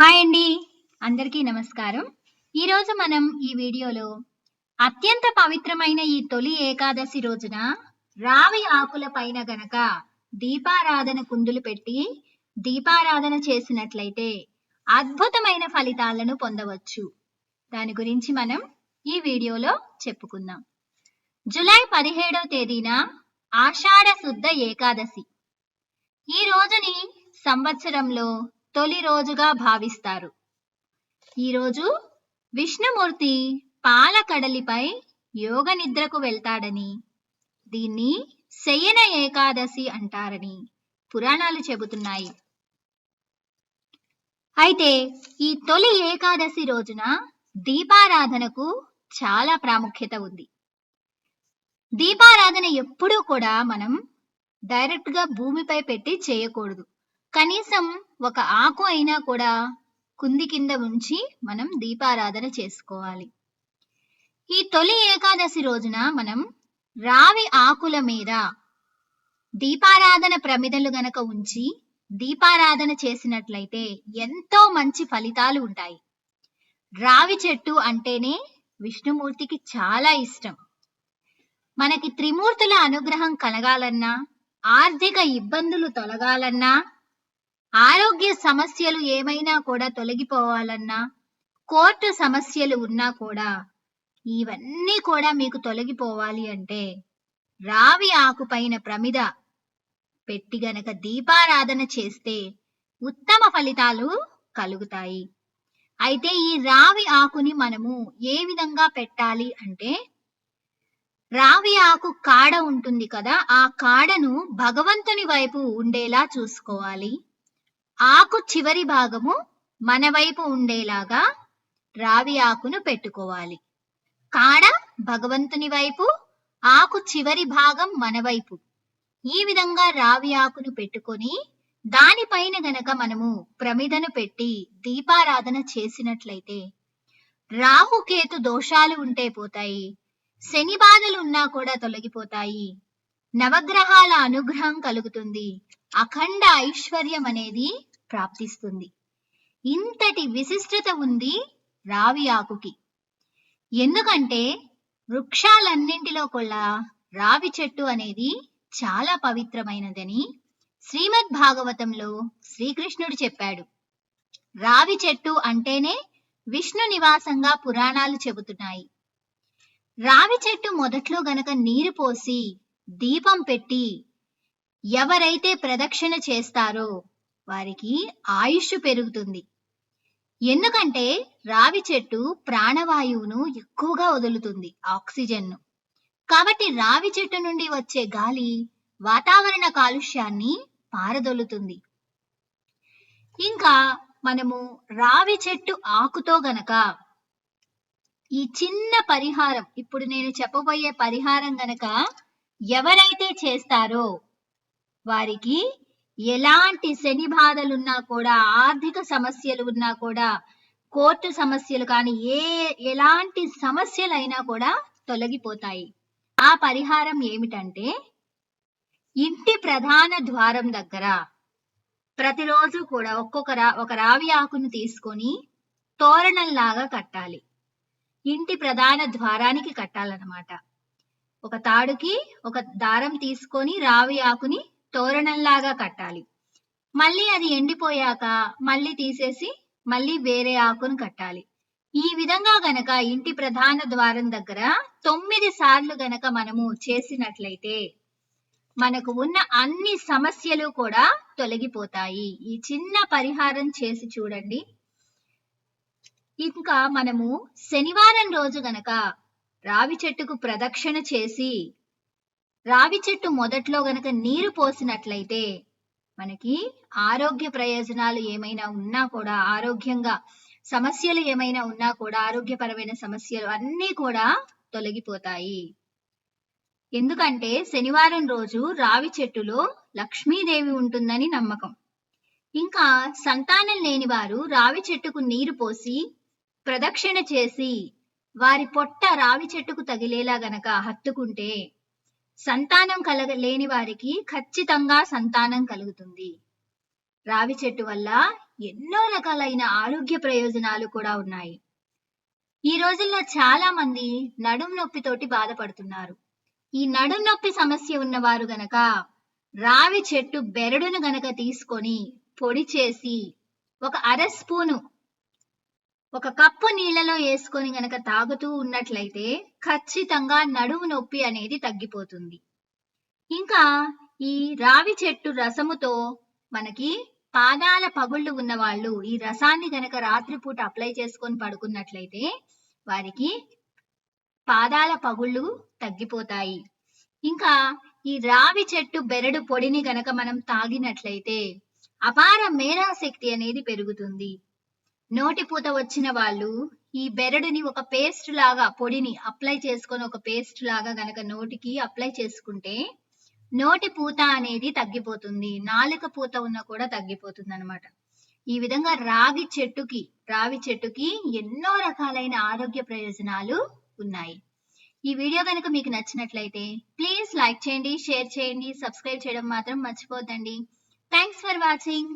Hi అండి. అందరికీ నమస్కారం. ఈరోజు మనం ఈ వీడియోలో అత్యంత పవిత్రమైన ఈ తొలి ఏకాదశి రోజున రావి ఆకుల పైన గనక దీపారాధన కుందులు పెట్టి దీపారాధన చేసినట్లయితే అద్భుతమైన ఫలితాలను పొందవచ్చు. దాని గురించి మనం ఈ వీడియోలో చెప్పుకుందాం. జూలై పదిహేడవ తేదీన ఆషాఢ శుద్ధ ఏకాదశి. ఈ రోజుని సంవత్సరంలో తొలి రోజుగా భావిస్తారు. ఈరోజు విష్ణుమూర్తి పాలకడలిపై యోగ నిద్రకు వెళ్తాడని దీన్ని శయన ఏకాదశి అంటారని పురాణాలు చెబుతున్నాయి. అయితే ఈ తొలి ఏకాదశి రోజున దీపారాధనకు చాలా ప్రాముఖ్యత ఉంది. దీపారాధన ఎప్పుడూ కూడా మనం డైరెక్ట్గా భూమిపై పెట్టి చేయకూడదు. కనీసం ఒక ఆకు అయినా కూడా కుంది కింద ఉంచి మనం దీపారాధన చేసుకోవాలి. ఈ తొలి ఏకాదశి రోజున మనం రావి ఆకుల మీద దీపారాధన ప్రమిదలు గనక ఉంచి దీపారాధన చేసినట్లయితే ఎంతో మంచి ఫలితాలు ఉంటాయి. రావి చెట్టు అంటేనే విష్ణుమూర్తికి చాలా ఇష్టం. మనకి త్రిమూర్తుల అనుగ్రహం కలగాలన్నా ఆర్థిక ఇబ్బందులు తొలగాలన్నా ఆరోగ్య సమస్యలు ఏమైనా కూడా తొలగిపోవాలన్నా కోర్టు సమస్యలు ఉన్నా కూడా ఇవన్నీ కూడా మీకు తొలగిపోవాలి అంటే రావి ఆకు పైన ప్రమిద పెట్టి గనక దీపారాధన చేస్తే ఉత్తమ ఫలితాలు కలుగుతాయి. అయితే ఈ రావి ఆకుని మనము ఏ విధంగా పెట్టాలి అంటే రావి ఆకు కాడ ఉంటుంది కదా ఆ కాడను భగవంతుని వైపు ఉండేలా చూసుకోవాలి. ఆకు చివరి భాగము మన వైపు ఉండేలాగా రావి ఆకును పెట్టుకోవాలి. కాడ భగవంతుని వైపు ఆకు చివరి భాగం మన వైపు. ఈ విధంగా రావి ఆకును పెట్టుకొని దానిపైన గనక మనము ప్రమిదను పెట్టి దీపారాధన చేసినట్లయితే రాహుకేతు దోషాలు ఉంటే పోతాయి. శని బాధలు ఉన్నా కూడా తొలగిపోతాయి. నవగ్రహాల అనుగ్రహం కలుగుతుంది. అఖండ ఐశ్వర్యం అనేది ప్రాప్తిస్తుంది. ఇంతటి విశిష్టత ఉంది రావి ఆకుకి. ఎందుకంటే వృక్షాలన్నింటిలో కూడా రావి చెట్టు అనేది చాలా పవిత్రమైనదని శ్రీమద్ భాగవతంలో శ్రీకృష్ణుడు చెప్పాడు. రావి చెట్టు అంటేనే విష్ణు నివాసంగా పురాణాలు చెబుతున్నాయి. రావి చెట్టు మొదట్లో గనక నీరు పోసి దీపం పెట్టి ఎవరైతే ప్రదక్షిణ చేస్తారో వారికి ఆయుష్ పెరుగుతుంది. ఎందుకంటే రావి చెట్టు ప్రాణవాయువును ఎక్కువగా వదులుతుంది ఆక్సిజన్ను. కాబట్టి రావి చెట్టు నుండి వచ్చే గాలి వాతావరణ కాలుష్యాన్ని పారదొలుతుంది. ఇంకా మనము రావి చెట్టు ఆకుతో గనక ఈ చిన్న పరిహారం ఇప్పుడు నేను చెప్పబోయే పరిహారం గనక ఎవరైతే చేస్తారో వారికి ఎలాంటి శని బాధలున్నా కూడా ఆర్థిక సమస్యలు ఉన్నా కూడా కోర్టు సమస్యలు కానీ ఏ ఎలాంటి సమస్యలైనా కూడా తొలగిపోతాయి. ఆ పరిహారం ఏమిటంటే ఇంటి ప్రధాన ద్వారం దగ్గర ప్రతిరోజు కూడా ఒక్కొక్క రా ఒక రావి ఆకును తీసుకొని తోరణంలాగా కట్టాలి. ఇంటి ప్రధాన ద్వారానికి కట్టాలన్నమాట. ఒక తాడుకి ఒక దారం తీసుకొని రావి ఆకుని తోరణంలాగా కట్టాలి. మళ్ళీ అది ఎండిపోయాక మళ్ళీ తీసేసి మళ్ళీ వేరే ఆకును కట్టాలి. ఈ విధంగా గనక ఇంటి ప్రధాన ద్వారం దగ్గర తొమ్మిది సార్లు గనక మనము చేసినట్లయితే మనకు ఉన్న అన్ని సమస్యలు కూడా తొలగిపోతాయి. ఈ చిన్న పరిహారం చేసి చూడండి. ఇంకా మనము శనివారం రోజు గనక రావి చెట్టుకు ప్రదక్షిణ చేసి రావి చెట్టు మొదట్లో గనక నీరు పోసినట్లయితే మనకి ఆరోగ్య ప్రయోజనాలు ఏమైనా ఉన్నా కూడా ఆరోగ్యంగా సమస్యలు ఏమైనా ఉన్నా కూడా ఆరోగ్యపరమైన సమస్యలు అన్నీ కూడా తొలగిపోతాయి. ఎందుకంటే శనివారం రోజు రావి చెట్టులో లక్ష్మీదేవి ఉంటుందని నమ్మకం. ఇంకా సంతానం లేని వారు రావి చెట్టుకు నీరు పోసి ప్రదక్షిణ చేసి వారి పొట్ట రావి చెట్టుకు తగిలేలా గనక హత్తుకుంటే సంతానం కలగ లేని వారికి ఖచ్చితంగా సంతానం కలుగుతుంది. రావి చెట్టు వల్ల ఎన్నో రకాలైన ఆరోగ్య ప్రయోజనాలు కూడా ఉన్నాయి. ఈ రోజుల్లో చాలా మంది నడుం నొప్పితోటి బాధపడుతున్నారు. ఈ నడుం నొప్పి సమస్య ఉన్నవారు గనక రావి చెట్టు బెరడును గనక తీసుకొని పొడి చేసి ఒక అర స్పూను ఒక కప్పు నీళ్ళలో వేసుకొని గనక తాగుతూ ఉన్నట్లయితే ఖచ్చితంగా నడుము నొప్పి అనేది తగ్గిపోతుంది. ఇంకా ఈ రావి చెట్టు రసముతో మనకి పాదాల పగుళ్ళు ఉన్న వాళ్ళు ఈ రసాన్ని గనక రాత్రిపూట అప్లై చేసుకొని పడుకున్నట్లయితే వారికి పాదాల పగుళ్ళు తగ్గిపోతాయి. ఇంకా ఈ రావి చెట్టు బెరడు పొడిని గనక మనం తాగినట్లయితే అపార మేధాశక్తి అనేది పెరుగుతుంది. నోటిపూత వచ్చిన వాళ్ళు ఈ బెరడుని ఒక పేస్ట్ లాగా పొడిని అప్లై చేసుకొని ఒక పేస్ట్ లాగా గనక నోటికి అప్లై చేసుకుంటే నోటి పూత అనేది తగ్గిపోతుంది. నాలుక పూత ఉన్న కూడా తగ్గిపోతుంది అనమాట ఈ విధంగా రాగి చెట్టుకి రావి చెట్టుకి ఎన్నో రకాలైన ఆరోగ్య ప్రయోజనాలు ఉన్నాయి. ఈ వీడియో కనుక మీకు నచ్చినట్లయితే ప్లీజ్ లైక్ చేయండి షేర్ చేయండి సబ్స్క్రైబ్ చేయడం మాత్రం మర్చిపోద్దండి థ్యాంక్స్ ఫర్ వాచింగ్